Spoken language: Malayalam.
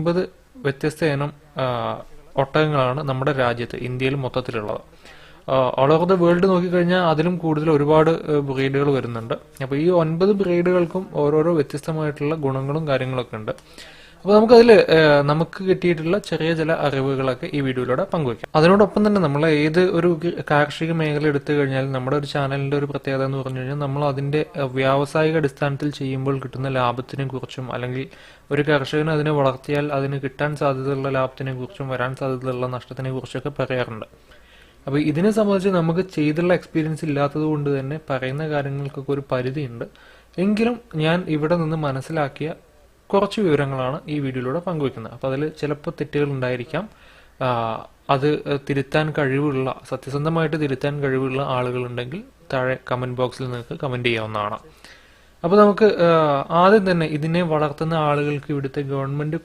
ഒൻപത് വ്യത്യസ്ത ഇനം ഒട്ടകങ്ങളാണ് നമ്മുടെ രാജ്യത്ത് ഇന്ത്യയിൽ മൊത്തത്തിലുള്ളത്. ഓൾ ഓവർ ദ വേൾഡ് നോക്കിക്കഴിഞ്ഞാൽ അതിലും കൂടുതൽ ഒരുപാട് ബ്രീഡുകൾ വരുന്നുണ്ട്. അപ്പോൾ ഈ ഒൻപത് ബ്രീഡുകൾക്കും ഓരോരോ വ്യത്യസ്തമായിട്ടുള്ള ഗുണങ്ങളും കാര്യങ്ങളൊക്കെ ഉണ്ട്. അപ്പോൾ നമുക്കതിൽ നമുക്ക് കിട്ടിയിട്ടുള്ള ചെറിയ ചില അറിവുകളൊക്കെ ഈ വീഡിയോയിലൂടെ പങ്കുവയ്ക്കാം. അതിനോടൊപ്പം തന്നെ നമ്മൾ ഏത് ഒരു കാർഷിക മേഖല എടുത്തു കഴിഞ്ഞാൽ നമ്മുടെ ഒരു ചാനലിന്റെ ഒരു പ്രത്യേകത എന്ന് പറഞ്ഞു കഴിഞ്ഞാൽ നമ്മൾ അതിന്റെ വ്യാവസായിക അടിസ്ഥാനത്തിൽ ചെയ്യുമ്പോൾ കിട്ടുന്ന ലാഭത്തിനെ കുറിച്ചും അല്ലെങ്കിൽ ഒരു കർഷകന് അതിനെ വളർത്തിയാൽ അതിന് കിട്ടാൻ സാധ്യതയുള്ള ലാഭത്തിനെ കുറിച്ചും വരാൻ സാധ്യതയുള്ള നഷ്ടത്തിനെ കുറിച്ചൊക്കെ പറയാറുണ്ട്. അപ്പോൾ ഇതിനെ സംബന്ധിച്ച് നമുക്ക് ചെയ്തുള്ള എക്സ്പീരിയൻസ് ഇല്ലാത്തത് കൊണ്ട് തന്നെ പറയുന്ന കാര്യങ്ങൾക്കൊക്കെ ഒരു പരിധിയുണ്ട്. എങ്കിലും ഞാൻ ഇവിടെ നിന്ന് മനസ്സിലാക്കിയ കുറച്ച് വിവരങ്ങളാണ് ഈ വീഡിയോയിലൂടെ പങ്കുവെക്കുന്നത് അപ്പോൾ അതിൽ ചിലപ്പോൾ തെറ്റുകൾ ഉണ്ടായിരിക്കാം. അത് തിരുത്താൻ കഴിവുള്ള സത്യസന്ധമായിട്ട് തിരുത്താൻ കഴിവുള്ള ആളുകളുണ്ടെങ്കിൽ താഴെ കമന്റ് ബോക്സിൽ നിങ്ങൾക്ക് കമന്റ് ചെയ്യാവുന്നതാണ്. അപ്പോൾ നമുക്ക് ആദ്യം തന്നെ ഇതിനെ വളർത്തുന്ന ആളുകൾക്ക് ഇവിടുത്തെ ഗവൺമെന്റ്